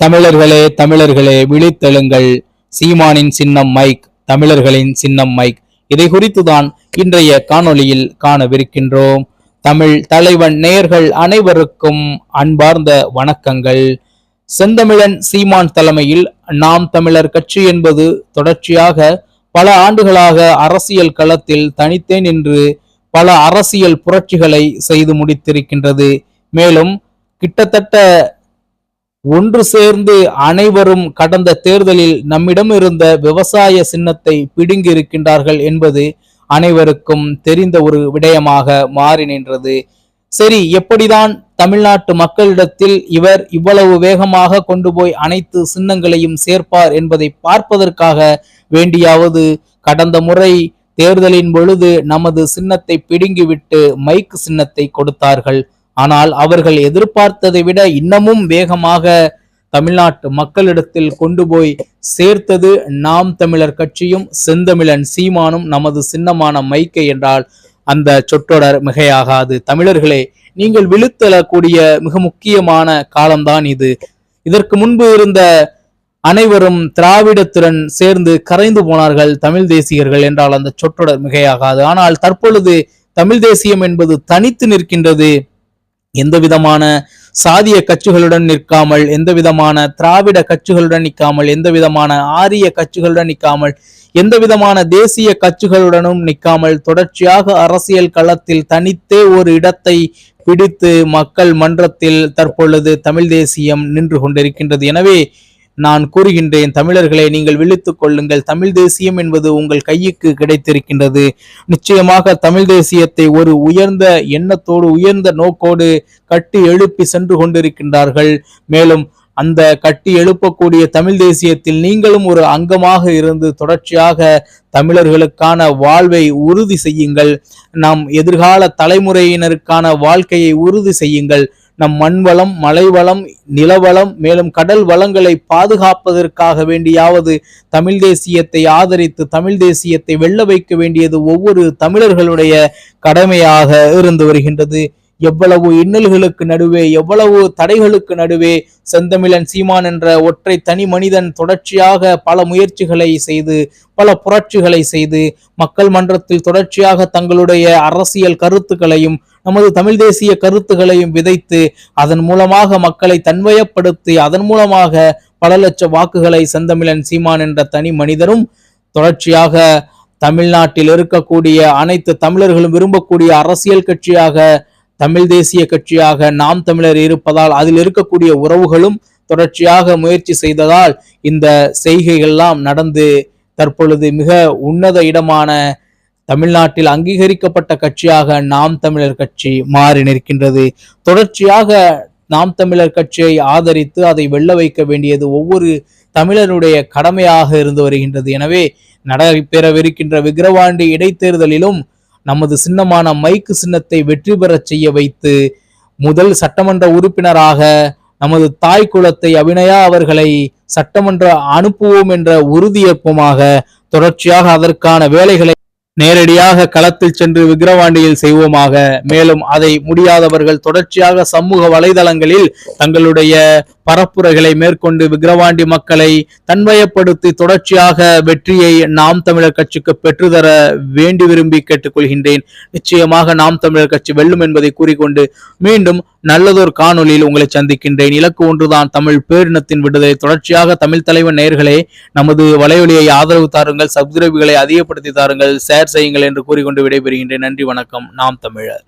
தமிழர்களே தமிழர்களே விழித்தெழுங்கள். சீமானின் சின்னம் மைக் தமிழர்களின் சின்னம் மைக். இதை குறித்துதான் இன்றைய காணொளியில் காணவிருக்கின்றோம். தமிழ் தலைவன் நேயர்கள் அனைவருக்கும் அன்பார்ந்த வணக்கங்கள். செந்தமிழன் சீமான் தலைமையில் நாம் தமிழர் கட்சி என்பது தொடர்ச்சியாக பல ஆண்டுகளாக அரசியல் களத்தில் தனித்தே நின்று பல அரசியல் புரட்சிகளை செய்து முடித்திருக்கின்றது. மேலும் கிட்டத்தட்ட ஒன்று சேர்ந்து அனைவரும் கடந்த தேர்தலில் நம்மிடம் இருந்த விவசாய சின்னத்தை பிடுங்கி இருக்கின்றார்கள் என்பது அனைவருக்கும் தெரிந்த ஒரு விடயமாக மாறி நின்றது. சரி எப்படிதான் தமிழ்நாட்டு மக்களிடத்தில் இவர் இவ்வளவு வேகமாக கொண்டு போய் அனைத்து சின்னங்களையும் சேர்ப்பார் என்பதை பார்ப்பதற்காக வேண்டியாவது கடந்த முறை தேர்தலின் பொழுது நமது சின்னத்தை பிடுங்கிவிட்டு மைக் சின்னத்தை கொடுத்தார்கள். ஆனால் அவர்கள் எதிர்பார்த்ததை விட இன்னமும் வேகமாக தமிழ்நாட்டு மக்களிடத்தில் கொண்டு போய் சேர்த்தது நாம் தமிழர் கட்சியும் செந்தமிழன் சீமானும் நமது சின்னமான மைக்கை என்றால் அந்த சொற்றொடர் மிகையாகாது. தமிழர்களே நீங்கள் விழுத்தெழக்கூடிய மிக முக்கியமான காலம்தான் இது. இதற்கு முன்பு இருந்த அனைவரும் திராவிடத்துடன் சேர்ந்து கரைந்து போனார்கள் தமிழ் தேசியர்கள் என்றால் அந்த சொற்றொடர் மிகையாகாது. ஆனால் தற்பொழுது தமிழ் தேசியம் என்பது தனித்து நிற்கின்றது. எந்த விதமான சாதிய கட்சிகளுடன் நிற்காமல் எந்த விதமான திராவிட கட்சிகளுடன் நிற்காமல் எந்த விதமான ஆரிய கட்சிகளுடன் நிற்காமல் எந்த விதமான தேசிய கட்சிகளுடனும் நிற்காமல் தொடர்ச்சியாக அரசியல் களத்தில் தனித்தே ஒரு இடத்தை பிடித்து மக்கள் மன்றத்தில் தற்பொழுது தமிழ் தேசியம் நின்று கொண்டிருக்கின்றது. எனவே நான் கூறுகின்றேன் தமிழர்களை நீங்கள் விழித்துக் கொள்ளுங்கள். தமிழ் தேசியம் என்பது உங்கள் கையுக்கு கிடைத்திருக்கின்றது. நிச்சயமாக தமிழ் தேசியத்தை ஒரு உயர்ந்த எண்ணத்தோடு உயர்ந்த நோக்கோடு கட்டி எழுப்பி சென்று கொண்டிருக்கின்றார்கள். மேலும் அந்த கட்டி எழுப்பக்கூடிய தமிழ் தேசியத்தில் நீங்களும் ஒரு அங்கமாக இருந்து தொடர்ச்சியாக தமிழர்களுக்கான வாழ்வை உறுதி செய்யுங்கள். நம் எதிர்கால தலைமுறையினருக்கான வாழ்க்கையை உறுதி செய்யுங்கள். நம் மண் வளம் மலை வளம் நிலவளம் மேலும் கடல் வளங்களை பாதுகாப்பதற்காக வேண்டியாவது தமிழ் தேசியத்தை ஆதரித்து தமிழ் தேசியத்தை வெல்ல வைக்க வேண்டியது ஒவ்வொரு தமிழர்களுடைய கடமையாக இருந்து வருகின்றது. எவ்வளவு இன்னல்களுக்கு நடுவே எவ்வளவு தடைகளுக்கு நடுவே செந்தமிழன் சீமான் என்ற ஒற்றை தனி மனிதன் தொடர்ச்சியாக பல முயற்சிகளை செய்து பல புரட்சிகளை செய்து மக்கள் மன்றத்தில் தொடர்ச்சியாக தங்களுடைய அரசியல் கருத்துக்களையும் நமது தமிழ் தேசிய கருத்துகளையும் விதைத்து அதன் மூலமாக மக்களை தன்வயப்படுத்தி அதன் மூலமாக பல லட்ச வாக்குகளை செந்தமிழன் சீமான் என்ற தனி மனிதரும் தொடர்ச்சியாக தமிழ்நாட்டில் இருக்கக்கூடிய அனைத்து தமிழர்களும் விரும்பக்கூடிய அரசியல் கட்சியாக தமிழ் தேசிய கட்சியாக நாம் தமிழர் இருப்பதால் அதில் இருக்கக்கூடிய உறவுகளும் தொடர்ச்சியாக முயற்சி செய்ததால் இந்த செய்கைகள்லாம் நடந்து தற்பொழுது மிக உன்னத இடமான தமிழ்நாட்டில் அங்கீகரிக்கப்பட்ட கட்சியாக நாம் தமிழர் கட்சி மாறி நிற்கின்றது. தொடர்ச்சியாக நாம் தமிழர் கட்சியை ஆதரித்து அதை வெல்ல வைக்க வேண்டியது ஒவ்வொரு தமிழருடைய கடமையாக இருந்து வருகின்றது. எனவே நடைபெறவிருக்கின்ற விக்கிரவாண்டி இடைத்தேர்தலிலும் நமது சின்னமான மைக்கு சின்னத்தை வெற்றி பெறச் செய்ய வைத்து முதல் சட்டமன்ற உறுப்பினராக நமது தாய் குலத்தை அபிநயா அவர்களை சட்டமன்ற அனுப்புவோம் என்ற உறுதியேற்பமாக தொடர்ச்சியாக அதற்கான வேலைகளை நேரடியாக களத்தில் சென்று விக்கிரவாண்டியில் செய்வோமாக. மேலும் அதை முடியாதவர்கள் தொடர்ச்சியாக சமூக வலைதளங்களில் தங்களுடைய பரப்புரைகளை மேற்கொண்டு விக்கிரவாண்டி மக்களை தன்மயப்படுத்தி தொடர்ச்சியாக வெற்றியை நாம் தமிழர் கட்சிக்கு பெற்றுதர வேண்டி விரும்பி கேட்டுக்கொள்கின்றேன். நிச்சயமாக நாம் தமிழர் கட்சி வெல்லும் என்பதை கூறிக்கொண்டு மீண்டும் நல்லதொரு காணொலியில் உங்களை சந்திக்கின்றேன். இலக்கு ஒன்றுதான் தமிழ் பேரினத்தின் விடுதலை. தொடர்ச்சியாக தமிழ் தலைவன் நேர்களே நமது வலையொலியை ஆதரவு தாருங்கள் சப்ஸ்கிரைபுகளை அதிகப்படுத்தி தாருங்கள் ஷேர் செய்யுங்கள் என்று கூறிக்கொண்டு விடைபெறுகின்றேன். நன்றி வணக்கம். நாம் தமிழர்.